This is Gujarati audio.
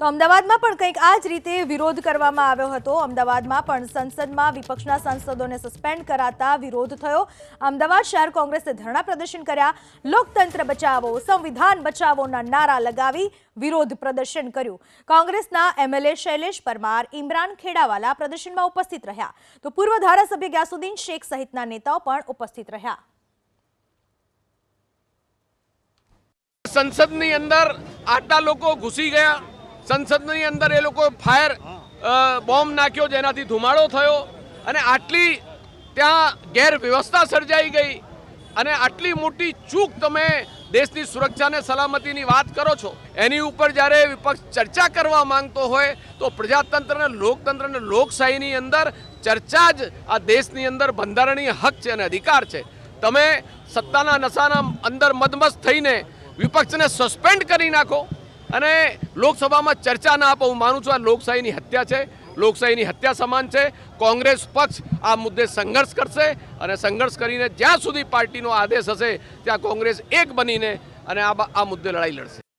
તો અમદાવાદમાં પણ કંઈક આ જ રીતે વિરોધ કરવામાં આવ્યો હતો. અમદાવાદમાં પણ સંસદમાં વિપક્ષના સાંસદોને સસ્પેન્ડ કરાતા વિરોધ થયો. અમદાવાદ શહેર કોંગ્રેસે ધરણા પ્રદર્શન કર્યા. લોકતંત્ર બચાવો, સંવિધાન બચાવોના નારા લગાવી વિરોધ પ્રદર્શન કર્યું. કોંગ્રેસના એમએલએ શૈલેષ પરમાર, ઇમરાન ખેડાવાલા પ્રદર્શનમાં ઉપસ્થિત રહ્યા. તો પૂર્વ ધારાસભ્ય ગ્યાસુદ્દીન શેખ સહિતના નેતાઓ પણ ઉપસ્થિત રહ્યા. સંસદની અંદર આટલા લોકો ઘૂસી ગયા. સંસદની અંદર એ લોકો ફાયર બોમ્બ નાખ્યો જેનાથી ધુમાડો થયો. અને આટલી ત્યાં ગેરવ્યવસ્થા સર્જાઈ ગઈ. અને આટલી મોટી ચૂક તમે દેશની સુરક્ષાને સલામતીની વાત કરો છો. એની ઉપર જ્યારે વિપક્ષ ચર્ચા કરવા માંગતો હોય તો પ્રજાતંત્ર અને લોકતંત્ર અને લોકશાહીની અંદર ચર્ચા જ આ દેશની અંદર બંધારણીય હક છે અને અધિકાર છે. તમે સત્તાના નશાના અંદર મદમસ્ત થઈને વિપક્ષને સસ્પેન્ડ કરી નાખો. અને લોકસભામાં ચર્ચા ના આપો, હું માનું છું આ લોકશાહીની હત્યા છે, લોકશાહીની હત્યા સમાન છે, કોંગ્રેસ પક્ષ આ મુદ્દે સંઘર્ષ કરશે અને સંઘર્ષ કરીને જ્યાં સુધી પાર્ટીનો આદેશ હશે, ત્યાં કોંગ્રેસ એક બનીને અને આ આ મુદ્દે લડાઈ લડશે.